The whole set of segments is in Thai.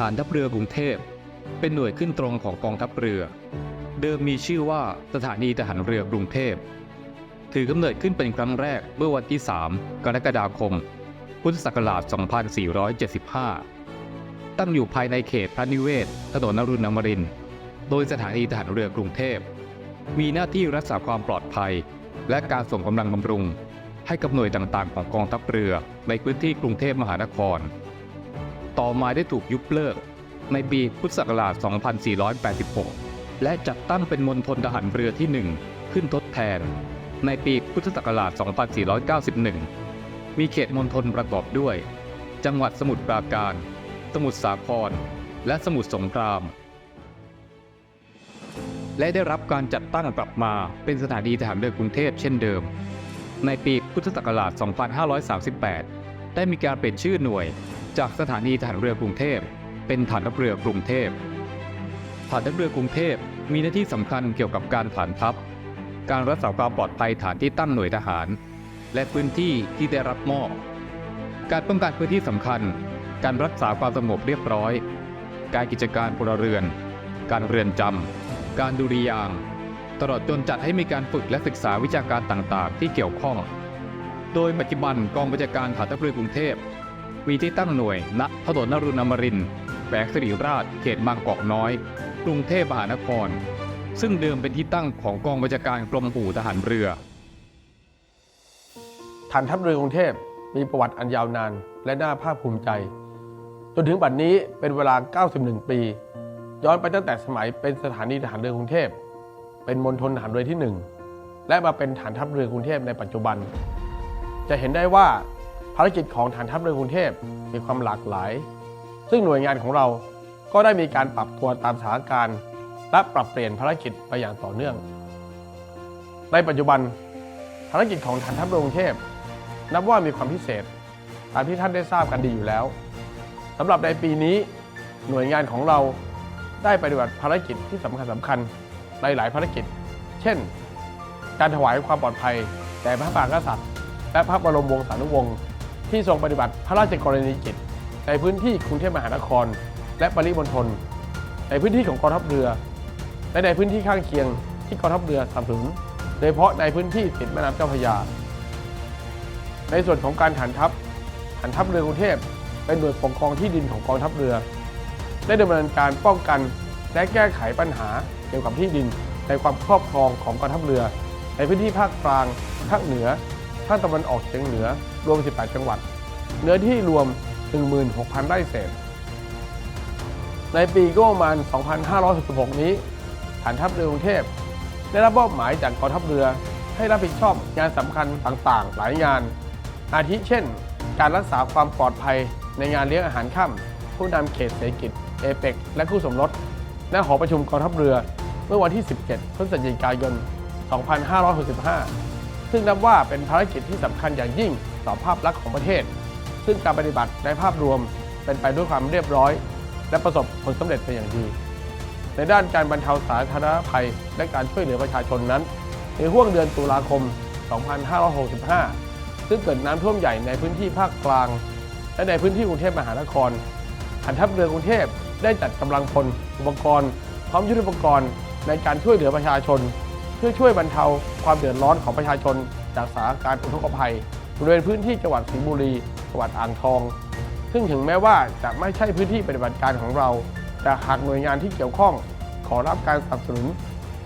ฐานทัพเรือกรุงเทพ เป็นหน่วยขึ้นตรงของกองทัพเรือ เดิมมีชื่อว่าสถานีทหารเรือกรุงเทพ ถือกำเนิดขึ้นเป็นครั้งแรกเมื่อวันที่ 3 กรกฎาคม พุทธศักราช 2475 ตั้งอยู่ภายในเขตพระนิเวศ ถนนนรุณอมริน โดยสถานีทหารเรือกรุงเทพ มีหน้าที่รักษาความปลอดภัย และการส่งกำลังบำรุงให้กับหน่วยต่างๆ ของกองทัพเรือในพื้นที่กรุงเทพมหานคร ต่อมาได้ถูกยุบเลิก ในปีพุทธศักราช 2486 และจัดตั้งเป็นมณฑลทหารเรือที่ 1 ขึ้นทดแทน ในปีพุทธศักราช 2491 มีเขตมณฑลประกอบด้วย จังหวัดสมุทรปราการ สมุทรสาคร และสมุทรสงคราม และได้รับการจัดตั้งกลับมาเป็นสถานีทหารเรือกรุงเทพเช่นเดิม ในปีพุทธศักราช 2538 ได้มีการเปลี่ยนชื่อหน่วย จากสถานีทหารเรือกรุงเทพ เป็นฐานทัพเรือกรุงเทพ ฐานทัพเรือกรุงเทพมีหน้าที่สำคัญเกี่ยวกับการฐานทัพ การรักษาความปลอดภัยฐานที่ตั้งหน่วยทหาร และพื้นที่ที่ได้รับมอบ การป้องกันพื้นที่สำคัญ การรักษาความสงบเรียบร้อย การกิจการพลเรือน การเรือนจำการดุริยาง ตลอดจนจัดให้มีการฝึกและศึกษาวิชาการต่างๆ ที่เกี่ยวข้อง โดยปัจจุบันกองบัญชาการฐานทัพเรือกรุงเทพ มีที่ตั้งหน่วยณถนนนรุณมรินแขวงสิริราช เขตบางกอกน้อย กรุงเทพมหานคร ซึ่งเดิมเป็นที่ตั้งของกองบัญชาการกรมอู่ทหารเรือ ฐานทัพเรือกรุงเทพมีประวัติอันยาวนานและน่าภาคภูมิใจ จนถึงบัดนี้เป็นเวลา 91 ปี ย้อนไปตั้งแต่สมัยเป็นสถานีทหารเรือกรุงเทพ เป็นมณฑลทหารเรือที่ 1 และมาเป็นฐานทัพเรือกรุงเทพในปัจจุบัน จะเห็นได้ว่า ภารกิจของฐานทัพเรือกรุงเทพมีความหลากหลาย ซึ่งหน่วยงานของเราก็ได้มีการปรับตัวตามสถานการณ์ และปรับเปลี่ยนภารกิจไปอย่างต่อเนื่อง ในปัจจุบัน ภารกิจของฐานทัพเรือกรุงเทพนับว่ามีความพิเศษ ตามที่ท่านได้ทราบกันดีอยู่แล้วสำหรับในปีนี้หน่วยงานของเราได้ปฏิบัติภารกิจที่สำคัญสำคัญในหลายภารกิจ เช่น การถวายความปลอดภัยแด่พระมหากษัตริย์ และพระบรมวงศานุวงศ์ ที่ทรงปฏิบัติพระราชกรณียกิจ ในพื้นที่กรุงเทพมหานคร และปริมณฑลในพื้นที่ของกองทัพเรือ และในพื้นที่ข้างเคียงที่กองทัพเรือสนับสนุนโดยเฉพาะในพื้นที่ติดแม่น้ำเจ้าพระยา ในส่วนของการฐานทัพฐานทัพเรือกรุงเทพเป็นหน่วยปกครองที่ดินของกองทัพเรือ ได้ดำเนินการป้องกันและแก้ไขปัญหาเกี่ยวกับที่ดินในความครอบครองของกองทัพเรือ ในพื้นที่ภาคกลาง ภาคเหนือ ภาคตะวันออกเฉียงเหนือ รวม 18 จังหวัด เนื้อที่รวม 16,000 ไร่เศษ ในปีก็ประมาณ 2566 นี้ฐานทัพเรือกรุงเทพ ได้รับมอบหมายจากกองทัพเรือให้รับผิดชอบงานสำคัญต่างๆ หลายงาน อาทิเช่น การรักษาความปลอดภัยในงานเลี้ยงอาหารค่ำผู้นำเขตเศรษฐกิจเอเปกและคู่สมรสณหอประชุมกองทัพเรือเมื่อวันที่ 17 พฤศจิกายน 2565 ซึ่งนับว่าเป็นภารกิจที่สำคัญอย่างยิ่งต่อภาพลักษณ์ของประเทศ ซึ่งการปฏิบัติในภาพรวมเป็นไปด้วยความเรียบร้อย และประสบผลสำเร็จเป็นอย่างดี ในด้านการบรรเทาสาธารณภัย และการช่วยเหลือประชาชนนั้น ในห่วงเดือนตุลาคม 2565 ซึ่งเกิดน้ำท่วมใหญ่ในพื้นที่ภาคกลาง และในพื้นที่กรุงเทพมหานครฐานทัพเรือกรุงเทพได้จัดกำลังพลอุปกรณ์ พร้อมยุทธปกรณ์ในการช่วยเหลือประชาชน เพื่อช่วยบรรเทาความเดือดร้อนของประชาชน จากสถานการณ์อุทกภัยบริเวณพื้นที่จังหวัดสิงห์บุรีจังหวัดอ่างทอง ซึ่งถึงแม้ว่าจะไม่ใช่พื้นที่ปฏิบัติการของเรา แต่หากหน่วยงานที่เกี่ยวข้อง ขอรับการสนับสนุน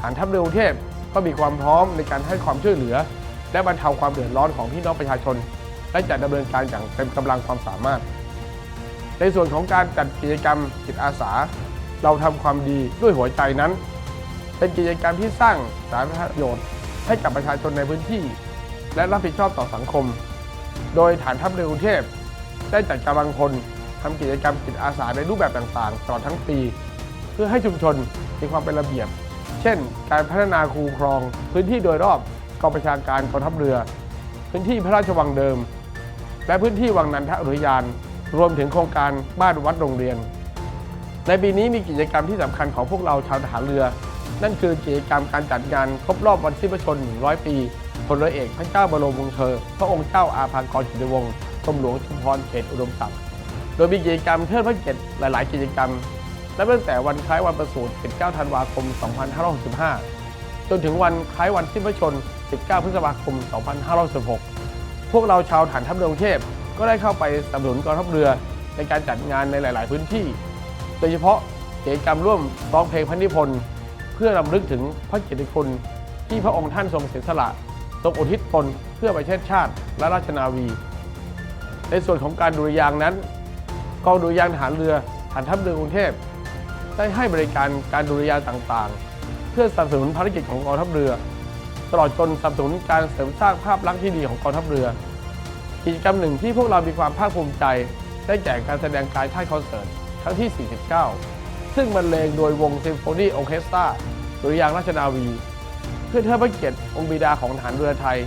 ฐานทัพเรือกรุงเทพก็มีความพร้อมในการให้ความช่วยเหลือ และบรรเทาความเดือดร้อนของพี่น้องประชาชน และจะดำเนินการอย่างเต็มกำลังความสามารถ ในส่วนของการจัดกิจกรรมจิตอาสา เราทำความดีด้วยหัวใจนั้น เป็นกิจกรรมที่สร้างสาธารณประโยชน์ ให้กับประชาชนในพื้นที่ และรับผิดชอบต่อสังคม โดยฐานทัพเรือกรุงเทพได้จัดกำลังพลทำกิจกรรมจิตอาสาในรูปแบบต่างๆตลอดทั้งปี เพื่อให้ชุมชนมีความเป็นระเบียบ เช่น การพัฒนาคูคลอง พื้นที่โดยรอบกองประชาการกองทัพเรือ พื้นที่พระราชวังเดิม และพื้นที่วังนันทอุทยาน รวมถึงโครงการบ้านวัดโรงเรียน ในปีนี้มีกิจกรรมที่สำคัญของพวกเราชาวทหารเรือ นั่นคือกิจกรรมการจัดงานครบรอบวันสิ้นพระชน 100 ปีพลเรือเอกพระเจ้าบรมวงศ์เธอ พระองค์เจ้าอาภากรกิตวงศ์กรมหลวงชุมพรเขตอุดมศักดิ์ โดยมีกิจกรรมเทิดพระเกียรติหลาย ๆ กิจกรรมนับตั้งแต่วันคล้ายวันประสูติ 19 ธันวาคม 2565 จนถึงวันคล้ายวันสิ้นพระชน 19 พฤษภาคม 2516 พวกเราชาวฐานทัพเรือกรุงเทพก็ได้เข้าไปสนับสนุนกองทัพเรือในการจัดงานในหลาย ๆ พื้นที่ โดยเฉพาะกิจกรรมร่วมร้องเพลงพระนิพนธ์ เพื่อรำลึกถึงพระเกียรติคุณที่พระองค์ท่านทรงเสียสละทรงอุทิศตนเพื่อประเทศชาติและราชนาวี ในส่วนของการดุริยางนั้นกองดุริยางทหารเรือฐานทัพเรือกรุงเทพ ได้ให้บริการการดุริยางต่างๆ เพื่อสนับสนุนภารกิจของกองทัพเรือ ตลอดจนสนับสนุนการเสริมสร้างภาพลักษณ์ที่ดีของกองทัพเรือ กิจกรรมหนึ่งที่พวกเรามีความภาคภูมิใจ ได้แก่การแสดงกายท่ายคอนเสิร์ตครั้งที่ 49 ซึ่งบรรเลงโดยวงซิมโฟนีออเคสตราดุริยางราชนาวี เพื่อเทิดพระเกียรติองค์บิดาของทหารเรือไทย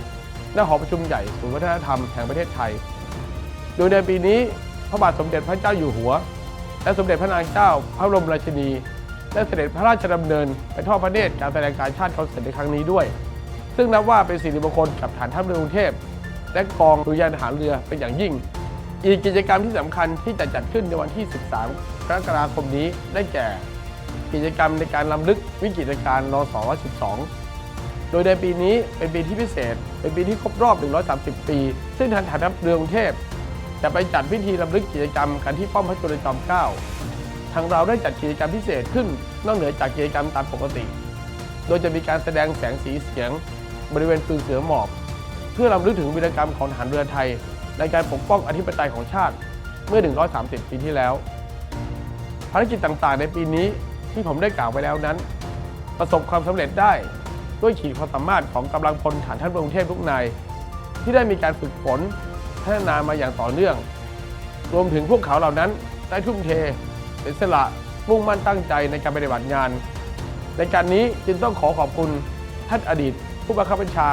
ณหอประชุมใหญ่ศูนย์วัฒนธรรมแห่งประเทศไทย โดยในปีนี้พระบาทสมเด็จพระเจ้าอยู่หัว และสมเด็จพระนางเจ้าพระบรมราชินีได้เสด็จพระราชดำเนินไปทอดพระเนตรการแสดงการชาติคอนเสิร์ตในครั้งนี้ด้วย ซึ่งนับว่าเป็นสิริมงคลกับฐานทัพเรือกรุงเทพ และกองดุริยางทหารเรือเป็นอย่างยิ่ง อีกกิจกรรมที่สำคัญที่จะจัดขึ้นในวันที่ 13 กรกฎาคมนี้ได้แก่ กิจกรรมในการล้ำลึกวิกฤตการณ์นส112 โดยในปีนี้เป็นปีที่พิเศษ เป็นปีที่ครบรอบ 130 ปี ซึ่งทางฐานทัพเรือกรุงเทพจะไปจัดพิธีรำลึกกิจกรรมกันที่ป้อมพระจุลจอมเกล้าทางเราได้จัดกิจกรรมพิเศษขึ้นนอกเหนือจากกิจกรรมตามปกติ โดยจะมีการแสดงแสงสีเสียง บริเวณปืนเสือหมอบ เพื่อรำลึกถึงวีรกรรมของทหารเรือไทย ในการปกป้องอธิปไตยของชาติเมื่อ 130 ปีที่แล้ว ภารกิจต่างๆ ในปีนี้ที่ผมได้กล่าวไปแล้วนั้น ประสบความสำเร็จได้ด้วยขีดความสามารถของกำลังพลฐานทัพกรุงเทพทุกนาย ที่ได้มีการฝึกฝนพัฒนามาอย่างต่อเนื่อง รวมถึงพวกเขาเหล่านั้นได้ทุ่มเทเสียสละมุ่งมั่นตั้งใจในการปฏิบัติงาน ในการนี้จึงต้องขอขอบคุณท่านอดีต ผู้บังคับบัญชา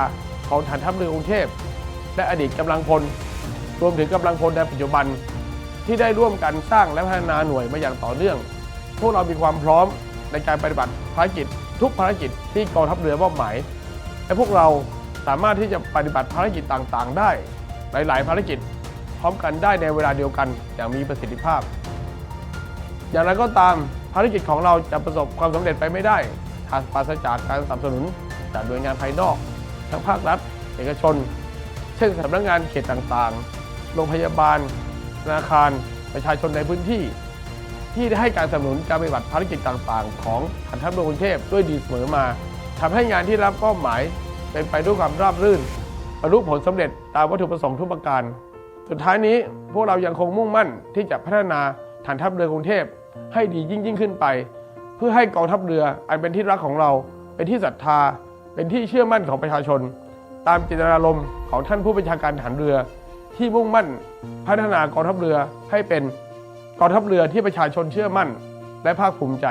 ของฐานทัพเรือกรุงเทพ และอดีตกำลังพล รวมถึงกำลังพลในปัจจุบัน ที่ได้ร่วมกันสร้างและพัฒนาหน่วยมาอย่างต่อเนื่อง พวกเรามีความพร้อมในการปฏิบัติภารกิจ ทุกภารกิจที่กองทัพเรือมอบหมายและพวกเราสามารถที่จะปฏิบัติภารกิจต่างๆ ได้ หลาย ๆ ภารกิจพร้อมกันได้ในเวลาเดียวกันอย่างมีประสิทธิภาพ อย่างไรก็ตามภารกิจของเราจะประสบความสำเร็จไปไม่ได้หากปราศจากการสนับสนุนจากหน่วยงานภายนอก ทั้งภาครัฐ เอกชน เช่นสำนักงานเขตต่างๆ โรงพยาบาล ธนาคารประชาชนในพื้นที่ ที่ได้ให้การสนับสนุนการปฏิบัติภารกิจต่างๆ ของฐานทัพเรือกรุงเทพด้วยดีเสมอมาทำให้งานที่รับเป้าหมายเป็นไปด้วยความราบรื่นบรรลุผลสำเร็จตามวัตถุประสงค์ทุกประการ สุดท้ายนี้พวกเรายังคงมุ่งมั่นที่จะพัฒนาฐานทัพเรือกรุงเทพให้ดียิ่งยิ่งขึ้นไป เพื่อให้กองทัพเรืออันเป็นที่รักของเรา เป็นที่ศรัทธา เป็นที่เชื่อมั่นของประชาชน ตามเจตนารมณ์ของท่านผู้บัญชาการทหารเรือ ที่มุ่งมั่นพัฒนากองทัพเรือให้เป็นกองทัพเรือที่ประชาชนเชื่อมั่นและภาคภูมิใจ